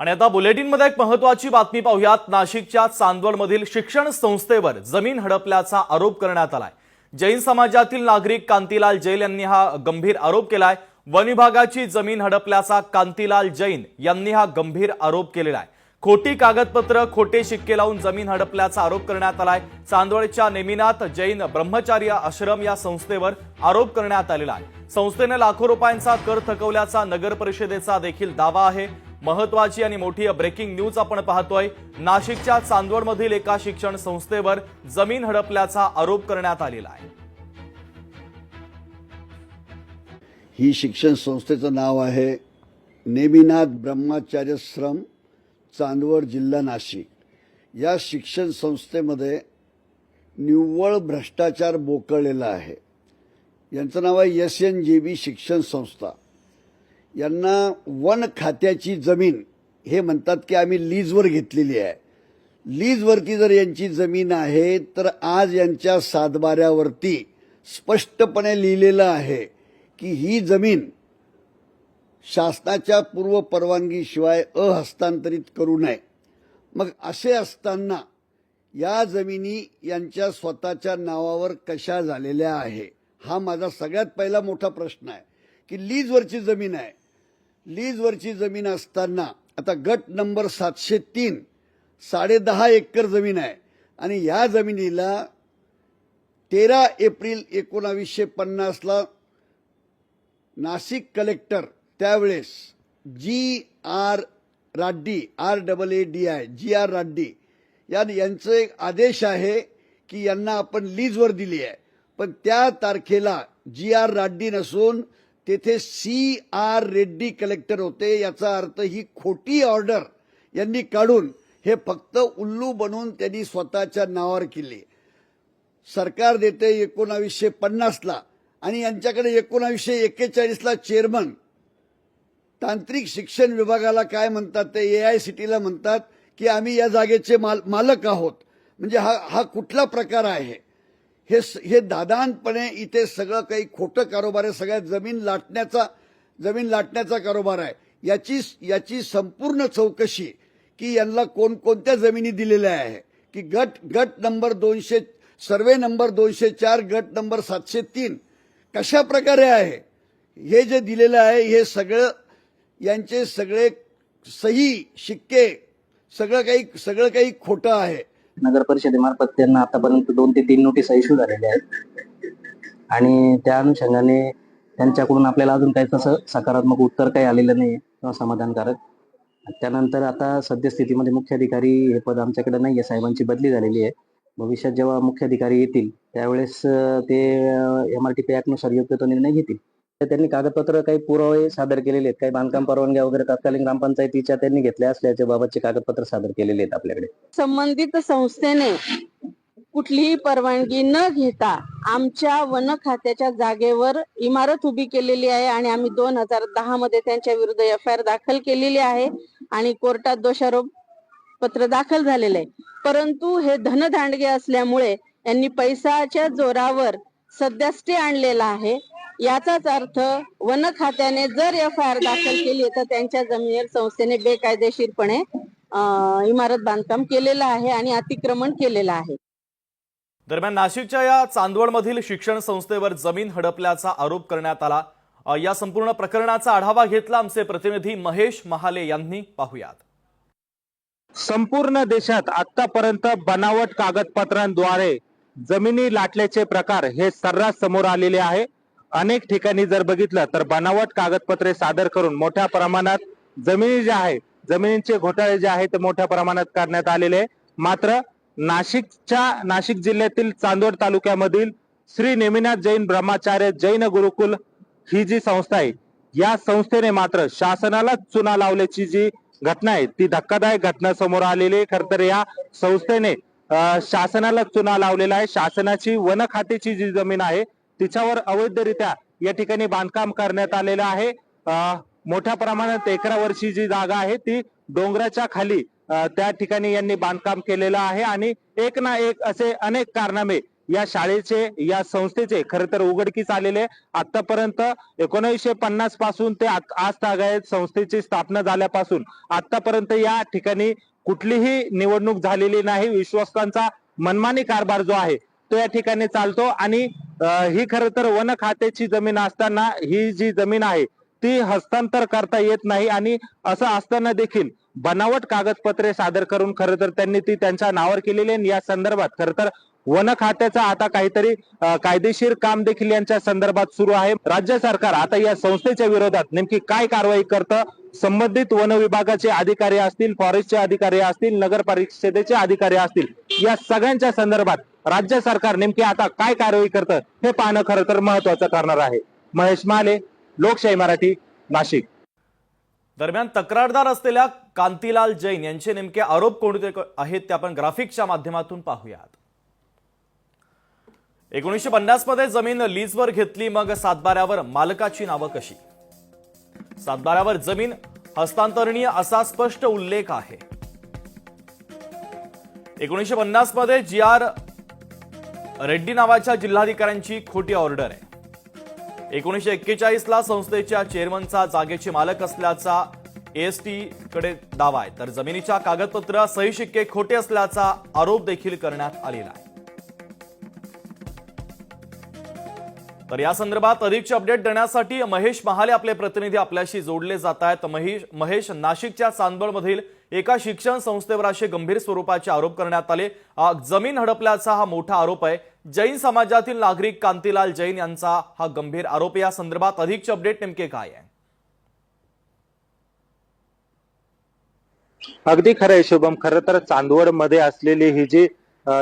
आणि आता बुलेटिनमध्ये एक महत्वाची बातमी पाहूयात. नाशिकच्या चांदवडमधील शिक्षण संस्थेवर जमीन हडपल्याचा आरोप करण्यात आलाय. जैन समाजातील नागरिक कांतीलाल जैन यांनी हा गंभीर आरोप केलाय. वन विभागाची जमीन हडपल्याचा कांतीलाल जैन यांनी हा गंभीर आरोप केलेला आहे. खोटी कागदपत्र खोटे शिक्के लावून जमीन हडपल्याचा आरोप करण्यात आलाय. चांदवडच्या नेमिनाथ जैन ब्रह्मचार्य आश्रम या संस्थेवर आरोप करण्यात आलेला आहे. संस्थेने लाखो रुपयांचा कर थकवल्याचा नगर परिषदेचा देखील दावा आहे. महत्वाची आणि मोठी ब्रेकिंग न्यूज आपण पाहतोय. नाशिकच्या चांदवडमधील एका शिक्षण संस्थेवर जमीन हडपल्याचा आरोप करण्यात आलेला आहे. ही शिक्षण संस्थेचं नाव आहे नेमिनाथ ब्रह्माचार्यश्रम चांदवड जिल्हा नाशिक. या शिक्षण संस्थेमध्ये निव्वळ भ्रष्टाचार बोकळलेला आहे. यांचं नाव आहे एस एन जे बी शिक्षण संस्था. यांना वन खात्याची जमीन हे म्हणतात की आम्ही लीजवर घेतलेली आहे. लीजवरती जर यांची जमीन आहे तर आज यांच्या सातबाऱ्यावरती स्पष्टपणे लिहिलेलं आहे की ही जमीन शासनाच्या पूर्व परवानगीशिवाय अहस्तांतरित करू नये. मग असे असताना या जमिनी यांच्या स्वतःच्या नावावर कशा झालेल्या आहे? हा माझा सगळ्यात पहिला मोठा प्रश्न आहे की लीजवरची जमीन आहे. लीजवरची जमीन असताना आता गट नंबर सातशे तीन साडेदहा एकर जमीन आहे. आणि या जमिनीला तेरा एप्रिल एकोणावीसशे पन्नासला नाशिक कलेक्टर त्यावेळेस G R Raddi R double A D I G R Raddi या यांचं एक आदेश आहे की यांना आपण लीजवर दिली आहे. पण त्या तारखेला जी आर राड्डी नसून तेथे सी आर रेड्डी कलेक्टर होते याचा अर्थ ही खोटी ऑर्डर यांनी काढून हे फक्त उल्लू बनवून त्यांनी स्वतःच्या नावावर केली. सरकार देते एकोणावीसशे पन्नासला आणि यांच्याकडे एकोणावीसशे एक्केचाळीसला चेअरमन. तांत्रिक शिक्षण विभागाला काय म्हणतात ते ए आय सी टीला म्हणतात की आम्ही या जागेचे माल मालक आहोत. म्हणजे हा हा कुठला प्रकार आहे? हे स- हे दादानपणे इथे सगळं काही खोटं कारोबार आहे. सगळ्या जमीन लाटण्याचा जमीन लाटण्याचा कारोबार आहे. याची याची संपूर्ण चौकशी की यांना कोणकोणत्या जमिनी दिलेल्या आहे. की गट गट नंबर दोनशे सर्वे नंबर दोनशे चार गट नंबर सातशे तीन कशा प्रकारे आहे? हे जे दिलेलं आहे हे सगळं यांचे सगळे सही शिक्के सगळं काही सगळं काही खोटं आहे. नगर परिषदेमार्फत त्यांना आतापर्यंत दोन ते तीन नोटीस इश्यू झालेल्या आहेत. आणि त्या अनुषंगाने त्यांच्याकडून आपल्याला अजून काही तसं सकारात्मक उत्तर काही आलेलं नाही किंवा समाधानकारक. त्यानंतर आता सद्यस्थितीमध्ये मुख्याधिकारी हे पद आमच्याकडे नाही आहे साहेबांची बदली झालेली आहे. भविष्यात जेव्हा मुख्याधिकारी येतील त्यावेळेस ते एम आर टी पी नुसार योग्य तो निर्णय घेतील. त्यांनी कागदपत्र काही पुरावे सादर केलेले आहेत. काही बांधकाम परवानग्या वगैरे तत्कालीन ग्रामपंचायतीच्या त्यांनी घेतल्या असल्याच्या बाबतचे कागदपत्र सादर केलेले आहेत आपल्याकडे. संबंधित संस्थेने कुठलीही परवानगी न घेता आमच्या वन खात्याच्या जागेवर इमारत उभी केलेली आहे आणि आम्ही दोन हजार दहा मध्ये त्यांच्या विरुद्ध एफ आय आर दाखल केलेली आहे आणि कोर्टात दोषारोप पत्र दाखल झालेलं आहे. परंतु हे धनदांडगे असल्यामुळे यांनी पैशाच्या जोरावर सध्या स्टे आणलेला आहे. याचाच अर्थ वन खात्याने जर एफ आय आर दाखल केली तर त्यांच्या जमिनीवर संस्थेने बेकायदेशीरपणे इमारत बांधकाम केलेलं आहे आणि अतिक्रमण केलेलं आहे. दरम्यान नाशिकच्या या चांदवडमधील शिक्षण संस्थेवर जमीन हडपल्याचा आरोप करण्यात आला. या संपूर्ण प्रकरणाचा आढावा घेतला आमचे प्रतिनिधी महेश महाले यांनी. पाहुयात. संपूर्ण देशात आतापर्यंत बनावट कागदपत्रांद्वारे जमिनी लाटल्याचे प्रकार हे सर्रास समोर आलेले आहे. अनेक ठिकाणी जर बघितलं तर बनावट कागदपत्रे सादर करून मोठ्या प्रमाणात जमिनी ज्या आहे जमिनींचे घोटाळे जे आहे ते मोठ्या प्रमाणात करण्यात आलेले मात्र नाशिकच्या नाशिक जिल्ह्यातील चांदवड तालुक्यामधील श्री नेमिनाथ जैन ब्रह्माचार्य जैन गुरुकुल ही जी संस्था आहे या संस्थेने मात्र शासनाला चुना लावल्याची जी घटना आहे ती धक्कादायक घटना समोर आलेली आहे. खर तर या संस्थेने शासनाला चुना लावलेला आहे. शासनाची वन खात्याची जी जमीन आहे तिच्यावर अवैधरित्या या ठिकाणी बांधकाम करण्यात आलेलं आहे. मोठ्या प्रमाणात एकरावरची जी जागा आहे ती डोंगराच्या खाली त्या ठिकाणी यांनी बांधकाम केलेलं आहे आणि एक ना एक असे अनेक कारनामे या शाळेचे या संस्थेचे खर तर उघडकीस आलेले आतापर्यंत एकोणीसशे पन्नासपासून ते आज तागायत संस्थेची स्थापना झाल्यापासून. आतापर्यंत या ठिकाणी कुठलीही निवडणूक झालेली नाही. विश्वस्तांचा मनमानी कारभार जो आहे तो या ठिकाणी चालतो आणि ही खर तर वन खात्याची जमीन असताना ही जी जमीन आहे ती हस्तांतर करता येत नाही आणि असं असताना देखील बनावट कागदपत्रे सादर करून खरं तर त्यांनी ती त्यांच्या नावावर केलेली आहे. या संदर्भात खरं तर वन खात्याचा आता काहीतरी कायदेशीर काम देखील यांच्या संदर्भात सुरू आहे राज्य सरकार आता या संस्थेच्या विरोधात नेमकी काय कारवाई करतं संबंधित वन विभागाचे अधिकारी असतील फॉरेस्टचे अधिकारी असतील नगर परिषदेचे अधिकारी असतील या सगळ्यांच्या संदर्भात राज्य सरकार नेमकी आता काय कारवाई करतं हे पाहणं खरं तर महत्वाचं ठरणार आहे. महेश माले लोकशाही मराठी नाशिक. दरम्यान तक्रारदार असलेल्या कांतीलाल जैन यांचे नेमके आरोप कोणते आहेत ते आपण ग्राफिक्सच्या माध्यमातून पाहूयात. एकोणीसशे पन्नासमध्ये जमीन लीजवर घेतली मग सातबाऱ्यावर मालकाची नावं कशी? सातबाऱ्यावर जमीन हस्तांतरणीय असा स्पष्ट उल्लेख आहे. एकोणीसशे पन्नासमध्ये जी आर रेड्डी नावाच्या जिल्हाधिकाऱ्यांची खोटी ऑर्डर आहे. एकोणीसशे एक्केचाळीसला संस्थेच्या चेअरमनचा जागेचे मालक असल्याचा एएसटी कडे दावा आहे. तर जमिनीच्या कागदपत्र सही शिक्के खोटे असल्याचा आरोप देखील करण्यात आलेला आहे. तर या संदर्भात अधिकचे अपडेट देण्यासाठी महेश महाले आपले प्रतिनिधी आपल्याशी जोडले जात आहेत. महेश महेश नाशिकच्या चांदवडमधील एका शिक्षण संस्थेवर असे गंभीर स्वरूपाचे आरोप करण्यात आले. जमीन हडपल्याचा हा मोठा आरोप आहे. जैन समाजातील नागरिक कांतीलाल जैन यांचा हा गंभीर आरोप या संदर्भात अधिकचे अपडेट नेमके काय आहे? अगदी खरं आहे शुभम. खरं तर चांदवडमध्ये असलेली ही जी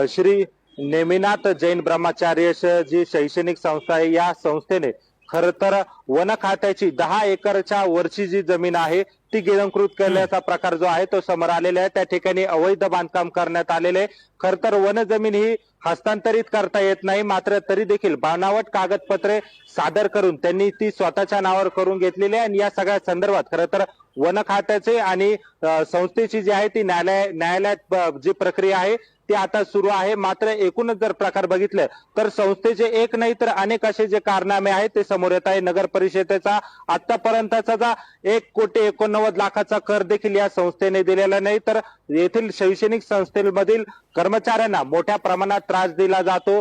श्री नेमिनाथ जैन ब्रह्मचार्य श- जी शैक्षणिक संस्था आहे या संस्थेने खर तर वन खात्याची दहा एकरच्या वरची जी जमीन आहे ती गिळंकृत केल्याचा प्रकार जो आहे तो समोर आलेला आहे. त्या ठिकाणी अवैध बांधकाम करण्यात आलेले खर तर वन जमीन ही हस्तांतरित करता येत नाही. मात्र तरी देखील बनावट कागदपत्रे सादर करून त्यांनी ती स्वतःच्या नावावर करून घेतलेली आहे. आणि या सगळ्या संदर्भात खरं तर वन खात्याचे आणि संस्थेची जी आहे ती न्यायालय न्यायालयात जी प्रक्रिया आहे ती आता सुरू आहे. मात्र एकूणच जर प्रकार बघितलं तर संस्थेचे एक नाही तर अनेक असे जे कारनामे आहेत ते समोर येत आहे. नगर परिषदेचा आतापर्यंतचा जा एक कोटी एकोणनव्वद लाखाचा कर देखील या संस्थेने दिलेला नाही. तर येथील शैक्षणिक संस्थेमधील कर्मचाऱ्यांना मोठ्या प्रमाणात त्रास दिला जातो.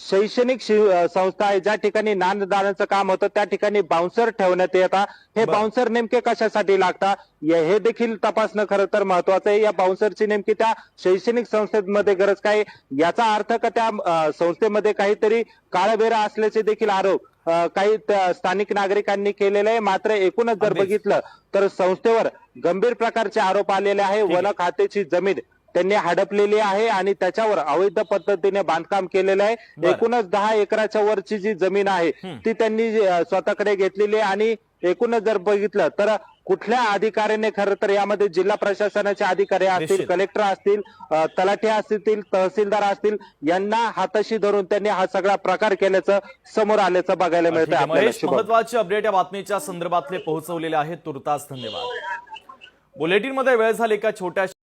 शैक्षणिक संस्था आहे ज्या ठिकाणी ज्ञानदानाचं काम होतं त्या ठिकाणी बाउन्सर ठेवण्यात येतात. हे. बाउन्सर नेमके कशासाठी लागतात? या- हे देखील तपासणं खरं तर महत्वाचं आहे या बाउन्सरची नेमकी त्या शैक्षणिक संस्थेमध्ये गरज काय याचा अर्थ का त्या संस्थेमध्ये काहीतरी काळबेरा असल्याचे देखील आरोप काही स्थानिक नागरिकांनी केलेले आहे मात्र एकूणच जर. बघितलं तर संस्थेवर गंभीर प्रकारचे आरोप आलेले आहे. वन खात्याची जमीन त्यांनी हडपलेली आहे आणि त्याच्यावर अवैध पद्धतीने बांधकाम केलेलं आहे. एकूणच दहा एकराच्या वरची जी जमीन आहे. ती त्यांनी स्वतःकडे घेतलेली आहे आणि एकूणच जर बघितलं तर कुठल्या अधिकाऱ्याने खरं तर यामध्ये जिल्हा प्रशासनाचे अधिकारी असतील. कलेक्टर असतील तलाठी असतील तहसीलदार असतील यांना हाताशी धरून त्यांनी हा सगळा प्रकार केल्याचं समोर आल्याचं बघायला मिळतं. महत्त्वाचे अपडेट या बातमीच्या संदर्भातले पोहोचवलेले आहेत तुर्तास धन्यवाद बुलेटिनमध्ये वेळ झाली का छोट्या